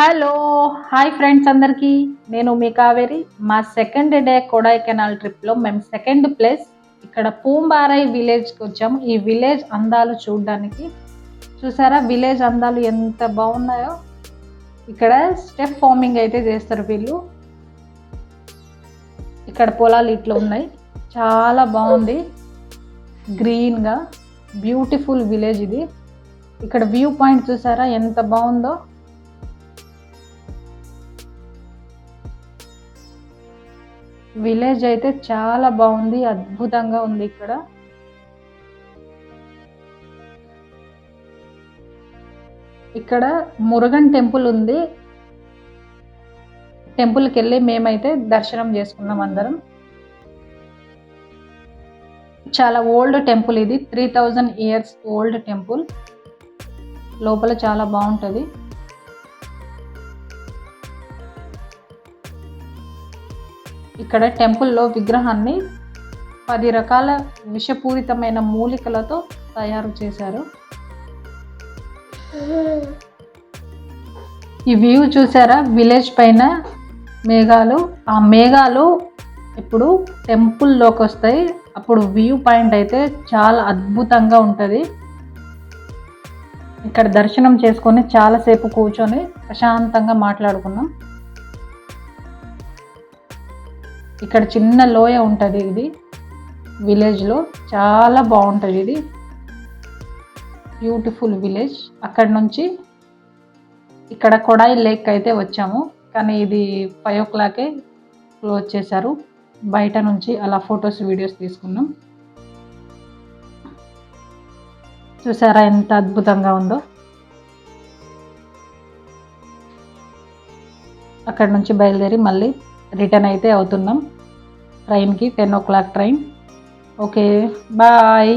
Hello hi friends అందరికీ. నేను మీ కావేరి. మా సెకండ్ డే కొడైకెనాల్ ట్రిప్లో మేము సెకండ్ ప్లేస్. ఇక్కడ పూంబారై విలేజ్కి వచ్చాము. ఈ విలేజ్ అందాలు చూడడానికి. చూసారా విలేజ్ అందాలు ఎంత బాగున్నాయో? ఇక్కడ స్టెప్ ఫార్మింగ్ అయితే చేస్తారు వీళ్ళు. ఇక్కడ పొలాలు ఇట్లా ఉన్నాయి. చాలా బాగుంది. గ్రీన్గా. బ్యూటిఫుల్ విలేజ్ ఇది. ఇక్కడ వ్యూ పాయింట్ చూసారా ఎంత బాగుందో? విలేజ్ అయితే చాలా బాగుంది అద్భుతంగా ఉంది ఇక్కడ. ఇక్కడ మురుగన్ టెంపుల్ ఉంది. టెంపుల్కి వెళ్ళి మేమైతే దర్శనం చేసుకున్నాం అందరం. చాలా ఓల్డ్ టెంపుల్ ఇది three thousand years old temple. లోపల చాలా బాగుంటుంది. ఇక్కడ టెంపుల్లో విగ్రహాన్ని పది రకాల విషపూరితమైన మూలికలతో తయారు చేశారు. ఈ వ్యూ చూసారా? విలేజ్ పైన మేఘాలు. ఆ మేఘాలు ఇప్పుడు టెంపుల్లోకి వస్తాయి. అప్పుడు వ్యూ పాయింట్ అయితే చాలా అద్భుతంగా ఉంటుంది. ఇక్కడ దర్శనం చేసుకొని చాలాసేపు కూర్చొని ప్రశాంతంగా మాట్లాడుకున్నాం. ఇక్కడ చిన్న లోయ ఉంటుంది ఇది. విలేజ్లో చాలా బాగుంటుంది ఇది. బ్యూటిఫుల్ విలేజ్ అక్కడ నుంచి ఇక్కడ కొడాయి లేక్ అయితే వచ్చాము. కానీ ఇది ఫైవ్ ఓ క్లాకే క్లోజ్ చేశారు. బయట నుంచి అలా ఫొటోస్ వీడియోస్ తీసుకున్నాం. చూసారా ఎంత అద్భుతంగా ఉందో? అక్కడ నుంచి బయలుదేరి మళ్ళీ రిటర్న్ అయితే అవుతున్నాం. ట్రైన్కి ten o'clock train okay bye